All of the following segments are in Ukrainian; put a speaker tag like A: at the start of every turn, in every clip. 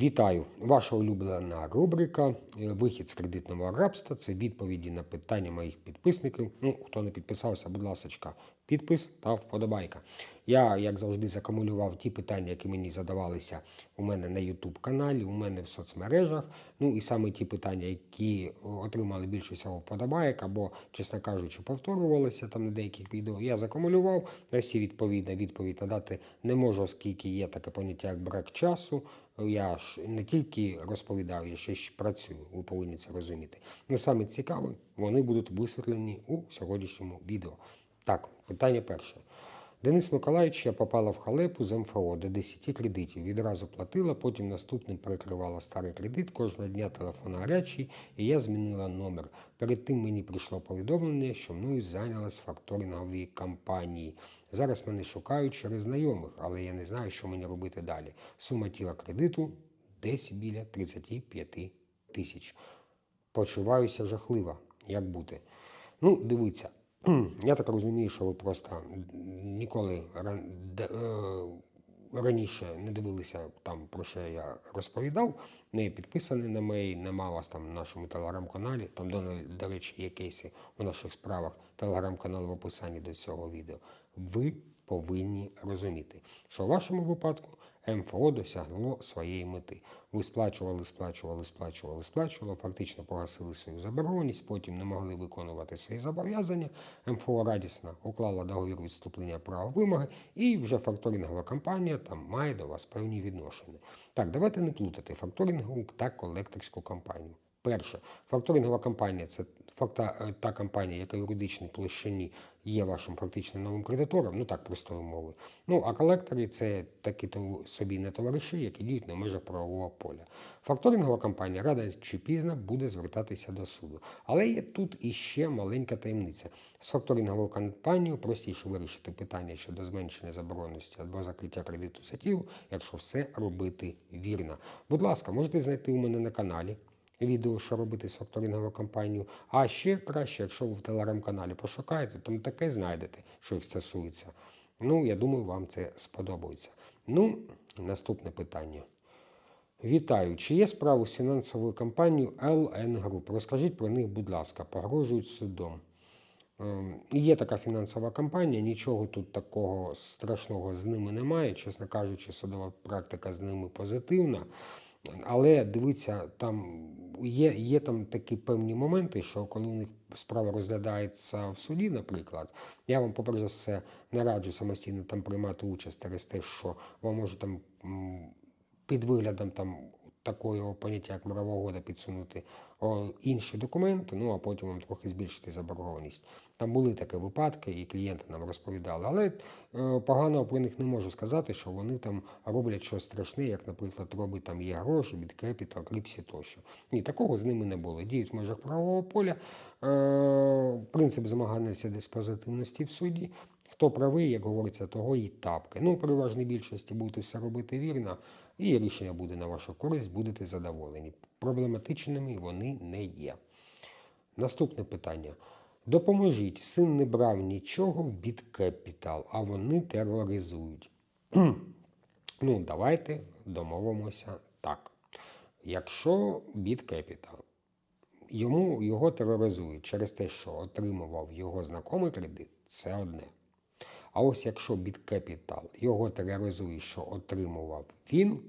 A: Вітаю! Ваша улюблена рубрика е, Вихід з кредитного рабства. Це відповіді на питання моїх підписників. Ну, хто не підписався, будь ласка, підпис та вподобайка. Я, як завжди, закумулював ті питання, які мені задавалися у мене на YouTube каналі, у мене в соцмережах. Ну і саме ті питання, які отримали більше всього вподобайок, або, чесно кажучи, повторювалися там на деяких відео. Я закумулював на всі відповідні відповідь надати не можу, оскільки є таке поняття як брак часу. Я ж не тільки розповідаю, я ще ж працюю, ви повинні це розуміти. Ну саме цікаве, вони будуть висвітлені у сьогоднішньому відео. Так, питання перше. Денис Миколаївич, я попала в халепу з МФО до 10 кредитів. Відразу платила, потім наступним перекривала старий кредит. Кожного дня телефон гарячий, і я змінила номер. Перед тим мені прийшло повідомлення, що мною зайнялась факторингові компанії. Зараз мене шукають через знайомих, але я не знаю, що мені робити далі. Сума тіла кредиту десь біля 35 тисяч. Почуваюся жахливо. Як бути? Ну, дивіться. Я так розумію, що ви просто ніколи е, раніше не дивилися там, про що я розповідав, не підписані на мої, нема вас там в нашому телеграм-каналі. Там, до, до речі, є кейси у наших справах. Телеграм-канал в описанні до цього відео. Ви повинні розуміти, що в вашому випадку МФО досягло своєї мети. Ви сплачували, сплачували, сплачували, сплачували, фактично погасили свою заборгованість, потім не могли виконувати свої зобов'язання. МФО радісно уклала договір відступлення права вимоги, і вже факторингова компанія там має до вас певні відношення. Так, давайте не плутати факторингову та колекторську компанію. Перше, факторингова компанія це факта, е, та компанія, яка в юридичній площині є вашим фактичним новим кредитором, ну так простою мовою. Ну а колектори це такі собі не товариші, які діють на межах правового поля. Факторингова компанія рано чи пізно буде звертатися до суду. Але є тут іще маленька таємниця. З факторинговою компанією простіше вирішити питання щодо зменшення заборонності або закриття кредиту сетів, якщо все робити вірно. Будь ласка, можете знайти у мене на каналі відео, що робити з факторинговою компанією. А ще краще, якщо ви в телеграм-каналі пошукаєте, там таке знайдете, що їх стосується. Ну, я думаю, вам це сподобається. Ну, наступне питання. Вітаю. Чи є справи з фінансовою компанією LN Group? Розкажіть про них, будь ласка, погрожують судом. Ем, Є така фінансова компанія, нічого тут такого страшного з ними немає. Чесно кажучи, судова практика з ними позитивна. Але дивіться, там є, є там такі певні моменти, що коли у них справа розглядається в суді, наприклад, я вам, по-перше за все, не раджу самостійно там приймати участь через те, що вам може там під виглядом там такого поняття, як мирова угода, підсунути інші документи, ну а потім вам трохи збільшити заборгованість. Там були такі випадки, і клієнти нам розповідали, але е, поганого про них не можу сказати, що вони там роблять щось страшне, як, наприклад, робить там є гроші Capital, Кліпсі тощо. Ні, такого з ними не було. Діють в межах правового поля. Е, принцип змагання десь позитивності в суді. Хто правий, як говориться, того і тапки. Ну, при важній більшості будете все робити вірно, і рішення буде на вашу користь, будете задоволені. Проблематичними вони не є. Наступне питання. Допоможіть, син не брав нічого в BitCapital, а вони тероризують. ну, давайте домовимося так. Якщо BitCapital йому його тероризують через те, що отримував його знайомий кредит, це одне. А ось якщо BitCapital його тероризує, що отримував він,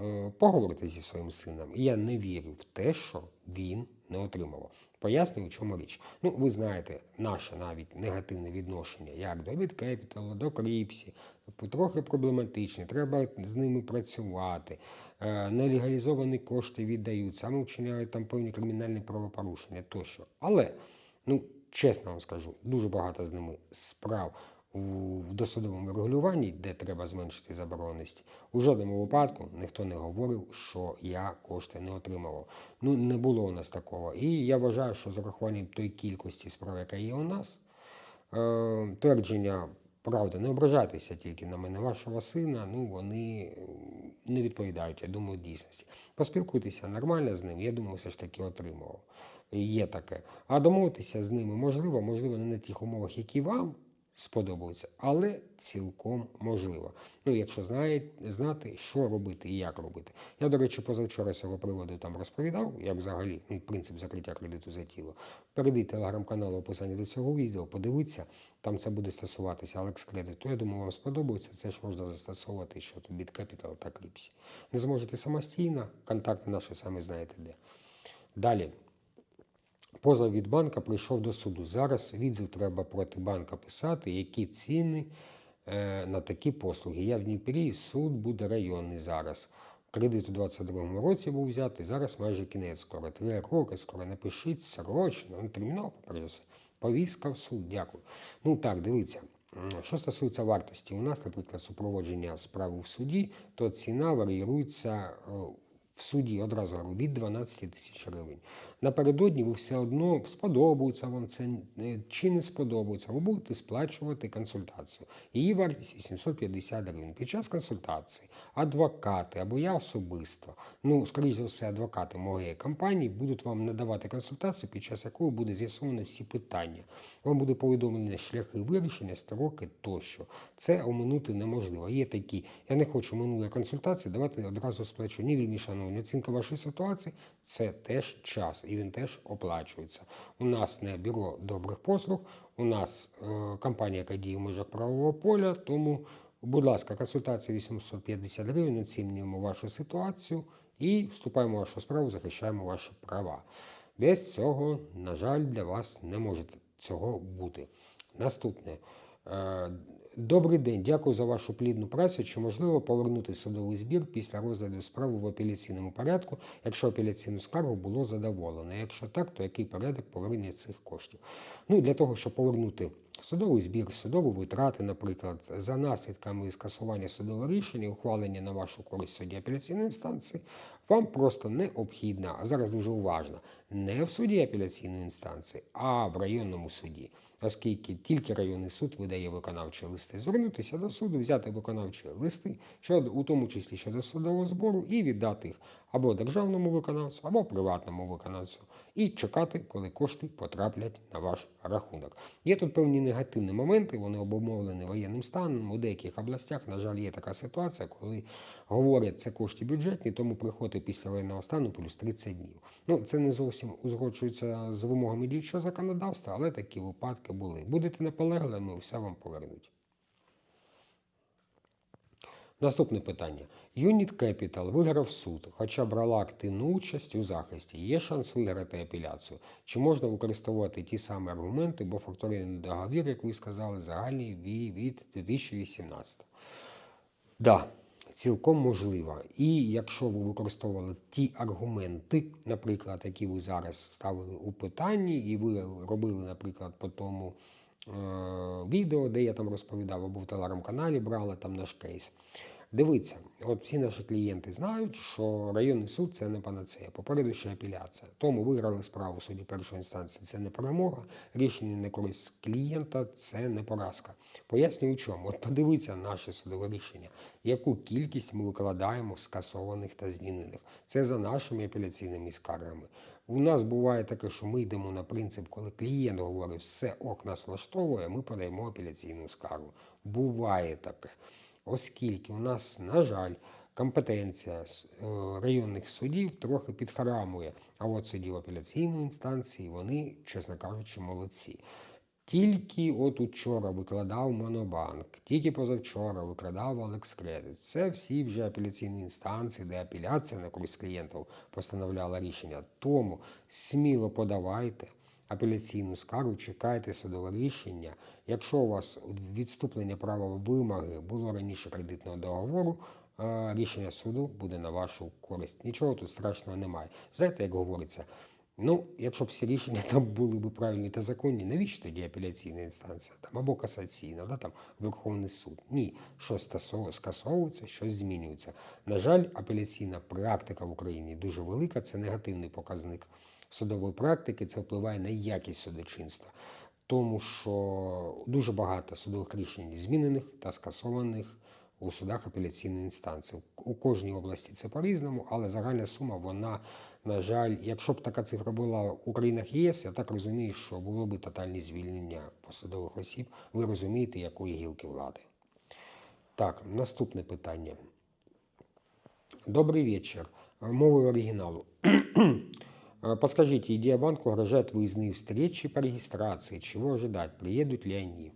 A: е, поговорити зі своїм сином. І я не вірю в те, що він не отримував. Пояснюю, в чому річ. Ну, ви знаєте, наше навіть негативне відношення як до BitCapital, до Кріпсі, трохи проблематичне, треба з ними працювати. Е, Нелегалізовані кошти віддають, саме вчиняють там певні кримінальні правопорушення тощо. Але, ну, чесно вам скажу, дуже багато з ними справ в досудовому регулюванні, де треба зменшити забороненість, у жодному випадку ніхто не говорив, що я кошти не отримував. Ну не було у нас такого. І я вважаю, що з урахуванням тої кількості справ, яка є у нас, е, твердження. Правда, не ображайтеся тільки на мене, вашого сина, ну вони не відповідають, я думаю, дійсності. Поспілкуйтеся нормально з ним, я думаю, все ж таки отримував. Є таке. А домовитися з ними можливо, можливо, не на тих умовах, які вам сподобаються, але цілком можливо. Ну, якщо знає, знати, що робити і як робити. Я, до речі, позавчора з цього приводу там розповідав, як взагалі ну, принцип закриття кредиту за тіло. Перейдіть телеграм-канал в описанні до цього відео, подивіться, там це буде стосуватися Alex Credit. Я думаю, вам сподобається. Це ж можна застосовувати що тут BitCapital та Кліпсі. Не зможете самостійно, контакти наші самі знаєте де. Далі. Позов від банка прийшов до суду. Зараз відзив треба проти банка писати, які ціни е, на такі послуги. Я в Дніпрі, суд буде районний зараз. Кредит у 22-му році був взятий, зараз майже кінець, скоро три роки, скоро напишіть срочно, ну, терміново попереджуся. Повістка в суд, дякую. Ну так, дивіться. Що стосується вартості, у нас, наприклад, супроводження справи в суді, то ціна варіюється е, в суді одразу від 12 тисяч гривень. Напередодні ви все одно сподобається вам це е, чи не сподобається, ви будете сплачувати консультацію. Її вартість 850 гривень. Під час консультації адвокати або я особисто, ну, скоріш за все, адвокати моєї компанії будуть вам надавати консультацію, під час якої буде з'ясовано всі питання. Вам буде повідомлено шляхи вирішення, строки тощо. Це оминути неможливо. Є такі, я не хочу минулої консультації, давайте одразу сплачу. Ні, вельми шановні, оцінка вашої ситуації це теж час, і він теж оплачується. У нас не бюро добрих послуг, у нас е, компанія, яка діє в межах правового поля, тому, будь ласка, консультація 850 гривень, оцінюємо вашу ситуацію і вступаємо в вашу справу, захищаємо ваші права. Без цього, на жаль, для вас не може цього бути. Наступне. Е, Добрий день, дякую за вашу плідну працю. Чи можливо повернути судовий збір після розгляду справи в апеляційному порядку, якщо апеляційну скаргу було задоволено? Якщо так, то який порядок повернення цих коштів? Ну, для того, щоб повернути судовий збір, судові витрати, наприклад, за наслідками скасування судового рішення, ухвалення на вашу користь в суді апеляційної інстанції, вам просто необхідно, а зараз дуже уважно, не в суді апеляційної інстанції, а в районному суді, оскільки тільки районний суд видає виконавчі листи. Звернутися до суду, взяти виконавчі листи, щодо, у тому числі щодо судового збору, і віддати їх або державному виконавцю, або приватному виконавцю, і чекати, коли кошти потраплять на ваш рахунок. Є тут певні негативні моменти, вони обумовлені воєнним станом. У деяких областях, на жаль, є така ситуація, коли говорять, це кошти бюджетні, тому приходить після воєнного стану плюс 30 днів. Ну, це не зовсім узгоджується з вимогами діючого законодавства, але такі випадки були. Будете наполегливими, все вам повернуть. Наступне питання. Unit Capital виграв суд, хоча брала активну участь у захисті. Є шанс виграти апеляцію? Чи можна використовувати ті самі аргументи, бо факторинний договір, як ви сказали, загальний від 2018? Да, цілком можлива. І якщо ви використовували ті аргументи, наприклад, які ви зараз ставили у питанні, і ви робили, наприклад, по тому е- відео, де я там розповідав, або в телеграм-каналі брали там наш кейс. Дивіться, от всі наші клієнти знають, що районний суд це не панацея, попереду ще апеляція. Тому виграли справу суді першої інстанції. Це не перемога. Рішення на користь клієнта це не поразка. Пояснюю, чому. От подивіться наше судове рішення, яку кількість ми викладаємо скасованих та змінених. Це за нашими апеляційними скаргами. У нас буває таке, що ми йдемо на принцип, коли клієнт говорить, все ок нас влаштовує, ми подаємо апеляційну скаргу. Буває таке. Оскільки у нас, на жаль, компетенція е, районних судів трохи підхрамує, а от судів апеляційної інстанції, вони, чесно кажучи, молодці. Тільки от учора викладав Монобанк, тільки позавчора викладав Alex Credit. Це всі вже апеляційні інстанції, де апеляція на користь клієнтів постановляла рішення. Тому сміло подавайте апеляційну скаргу, чекайте судове рішення. Якщо у вас відступлення права вимоги було раніше кредитного договору, е, рішення суду буде на вашу користь. Нічого тут страшного немає. Знаєте, як говориться, ну, якщо б всі рішення там були б правильні та законні, навіщо тоді апеляційна інстанція там, або касаційна, да, там, Верховний суд? Ні, щось скасовується, щось змінюється. На жаль, апеляційна практика в Україні дуже велика, це негативний показник судової практики, це впливає на якість судочинства. Тому що дуже багато судових рішень змінених та скасованих у судах апеляційної інстанції. У кожній області це по-різному, але загальна сума, вона, на жаль, якщо б така цифра була у країнах ЄС, я так розумію, що було б тотальне звільнення посадових осіб. Ви розумієте, якої гілки влади. Так, наступне питання. Добрый вечер. Мовою оригиналу. Э, Подскажите, Идеабанку угрожают выездные встречи по регистрации. Чего ожидать? Приедут ли они?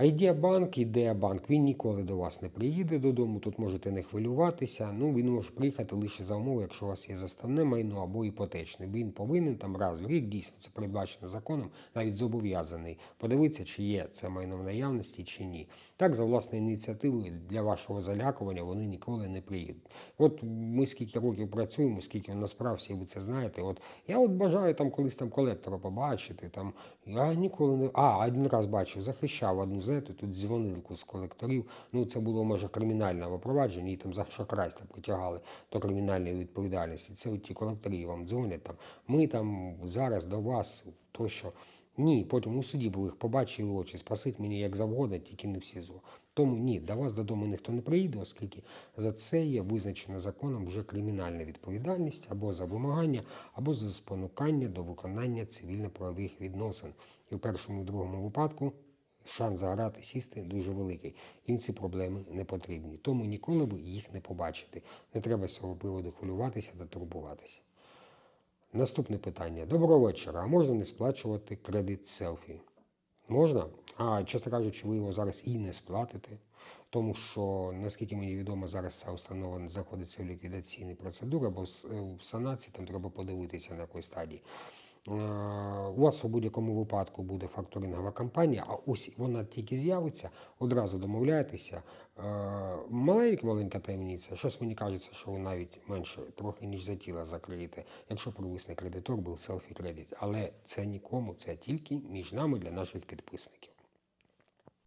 A: А Ідеабанк, він ніколи до вас не приїде додому, тут можете не хвилюватися. Ну, він може приїхати лише за умови, якщо у вас є заставне майно або іпотечне. Він повинен там раз в рік, дійсно, це передбачено законом, навіть зобов'язаний подивитися, чи є це майно в наявності, чи ні. Так, за власною ініціативою для вашого залякування вони ніколи не приїдуть. От ми скільки років працюємо, скільки на справці, ви це знаєте. От я от бажаю там колись там колектора побачити. Там я ніколи не а один раз бачив, захищав одну знаєте, тут дзвонилку з колекторів. Ну це було може кримінальне провадження, її там за шахрайство притягали до кримінальної відповідальності. Це от ті колекторі вам дзвонять там. Ми там зараз до вас тощо. Ні, потім у суді були їх побачили очі, спросить мені як завгодно, тільки не в СІЗО. Тому ні, до вас додому ніхто не приїде, оскільки за це є визначена законом вже кримінальна відповідальність або за вимагання, або за спонукання до виконання цивільно-правових відносин. І в першому і другому випадку шанс заграти сісти дуже великий. Їм ці проблеми не потрібні. Тому ніколи ви їх не побачите. Не треба з цього приводу хвилюватися та турбуватися. Наступне питання. Доброго вечора. А можна не сплачувати кредит селфі? Можна? А чесно кажучи, ви його зараз і не сплатите, тому що, наскільки мені відомо, зараз ця установа знаходиться в ліквідаційній процедурі або е, в санації, там треба подивитися на якій стадії. Е, У вас у будь-якому випадку буде факторингова компанія, а ось вона тільки з'явиться, одразу домовляєтеся. Маленька-маленька таємниця. Щось мені кажеться, що ви навіть менше трохи, ніж за тіла закриєте, якщо первисний кредитор був селфі-кредит. Але це нікому, це тільки між нами для наших підписників.